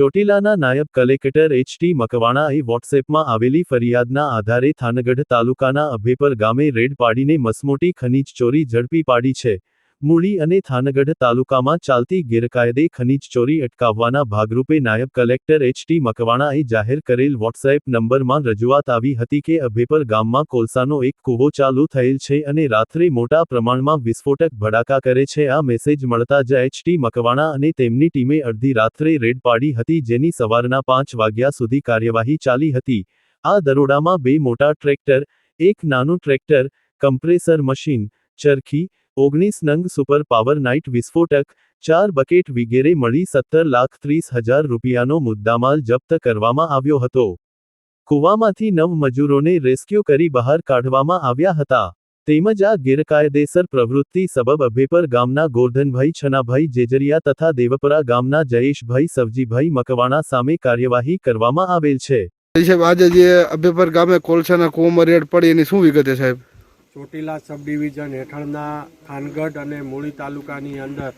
ચોટીલાના નાયબ collector H T મકવાણાએ વોટ્સએપમાં આવેલી ફરિયાદના આધારે થાનગઢ તાલુકાના અભેપર ગામે રેડ પાડીને મસમોટી ખનીજ ચોરી ઝડપી પાડી છે. મૂળી અને થાનગઢ તાલુકામાં ચાલતી ગેરકાયદે ખનીજ ચોરી અટકાવવાના ભાગરૂપે નાયબ કલેક્ટર એચ ટી મકવાણાએ જાહેર કરેલ વોટ્સએપ નંબરમાં રજૂઆત આવી હતી કે અભેપર ગામમાં કોલસાનો એક કૂવો ચાલુ થયેલ છે અને રાત્રે મોટા પ્રમાણમાં વિસ્ફોટક ભડાકા કરે છે. આ મેસેજ મળતા જ એચ ટી મકવાણા અને તેમની ટીમે અડધી રાત્રે રેડ પાડી હતી જેની સવારના પાંચ વાગ્યા સુધી કાર્યવાહી ચાલી હતી. આ દરોડામાં બે મોટા ટ્રેક્ટર, એક નાનું ટ્રેક્ટર, કમ્પ્રેસર મશીન, ચરખી ઓગણીસ નંગ સુપર પાવર નાઇટ વિસ્ફોટક, ચાર બકેટ વિગેરે મળી સત્તર લાખ ત્રીસ હજાર રૂપિયાનો મુદ્દામાલ જપ્ત કરવામાં આવ્યો હતો. કૂવામાંથી નવ મજૂરોને રેસ્ક્યુ કરી બહાર કાઢવામાં આવ્યા હતા. તેમજ આ ગેરકાયદેસર પ્રવૃત્તિ સબબ અભેપર ગામના ગોરધનભાઈ છનાભાઈ જેજરિયા તથા દેવપરા ગામના જયેશભાઈ સવજીભાઈ મકવાણા સામે કાર્યવાહી કરવામાં આવેલ છે. સાહેબ, આજે જે અભેપર ગામે કોલસાના કુવામાં રેડ પડી એની શું વિગતે સાહેબ? ચોટીલા સબ ડિવિઝન હેઠળના ખાનગઢ અને મૂળી તાલુકાની અંદર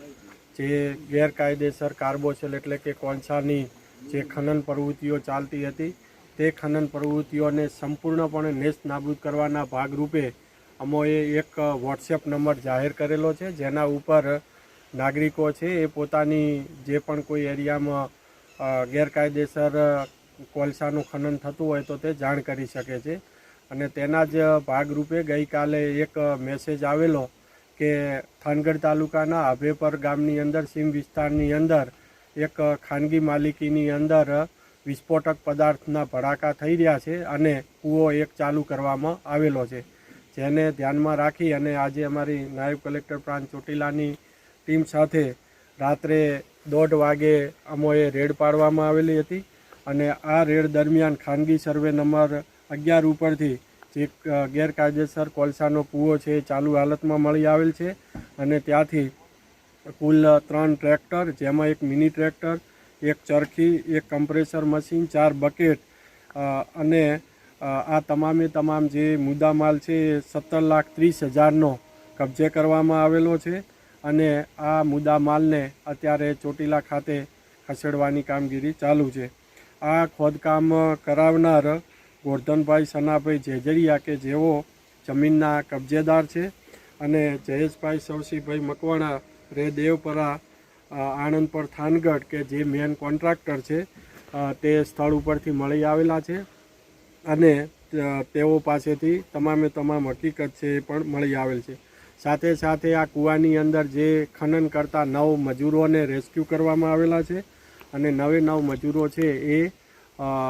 જે ગેરકાયદેસર કાર્બોસેલ એટલે કે કોલસાની જે ખનન પ્રવૃત્તિઓ ચાલતી હતી, તે ખનન પ્રવૃત્તિઓને સંપૂર્ણપણે નેસ્ત નાબૂદ કરવાના ભાગરૂપે અમોએ એક વોટ્સએપ નંબર જાહેર કરેલો છે, જેના ઉપર નાગરિકો છે એ પોતાની જે પણ કોઈ એરિયામાં ગેરકાયદેસર કોલસાનું ખનન થતું હોય તો તે જાણ કરી શકે છે. અને તેના જ ભાગરૂપે ગઈકાલે એક મેસેજ આવેલો કે થાનગઢ તાલુકાના અભેપર ગામની અંદર સીમ વિસ્તારની અંદર, એક ખાનગી માલિકીની અંદર વિસ્ફોટક પદાર્થના ભડાકા થઈ રહ્યા છે અને કૂવો એક ચાલુ કરવામાં આવેલો છે. જેને ધ્યાનમાં રાખી અને આજે અમારી નાયબ કલેક્ટર પ્રાંત ચોટીલાની ટીમ સાથે રાત્રે દોઢ વાગે અમોએ રેડ પાડવામાં આવેલી હતી અને આ રેડ દરમિયાન ખાનગી સર્વે નંબર અગિયાર ઉપરથી જે ગેરકાયદેસર કોલસાનો કૂવો છે એ ચાલુ હાલતમાં મળી આવેલ છે અને ત્યાંથી કુલ ત્રણ ટ્રેક્ટર, જેમાં એક મિની ટ્રેક્ટર, એક ચરખી, એક કમ્પ્રેસર મશીન, ચાર બકેટ અને આ તમામે તમામ જે મુદ્દામાલ છે એ સત્તર લાખ ત્રીસ હજારનો કબજે કરવામાં આવેલો છે અને આ મુદ્દામાલને અત્યારે ચોટીલા ખાતે ખસેડવાની કામગીરી ચાલુ છે. આ ખોદકામ કરાવનાર ગોરધનભાઈ સનાભાઈ જેજરિયા કે જેઓ જમીનના કબજેદાર છે અને જયેશભાઈ સવસીભાઈ મકવાણા, રે દેવપરા આણંદ પર થાનગઢ કે જે મેન કોન્ટ્રાક્ટર છે તે સ્થળ ઉપરથી મળી આવેલા છે અને તેઓ પાસેથી તમામે તમામ હકીકત છે એ પણ મળી આવેલ છે. સાથે સાથે આ કૂવાની અંદર જે ખનન કરતા નવ મજૂરોને રેસ્ક્યુ કરવામાં આવેલા છે અને નવે નવ મજૂરો છે એ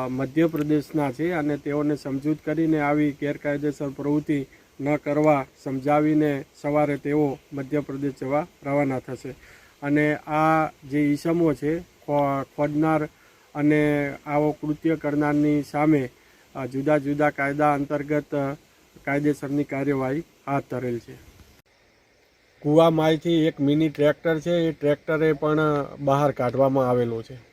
મધ્યપ્રદેશના છે અને તેઓને સમજૂત કરીને આવી ગેરકાયદેસર પ્રવૃત્તિ ન કરવા સમજાવીને સવારે તેઓ મધ્યપ્રદેશ જવા રવાના થશે. અને આ જે ઈસમો છે, ખો- ખોદનાર અને આવો કૃત્ય કરનારની સામે જુદા જુદા કાયદા અંતર્ગત કાયદેસરની કાર્યવાહી હાથ ધરેલ છે. કૂવામાંથી એક મિની ટ્રેક્ટર છે, એ ટ્રેક્ટરે પણ બહાર કાઢવામાં આવેલું છે.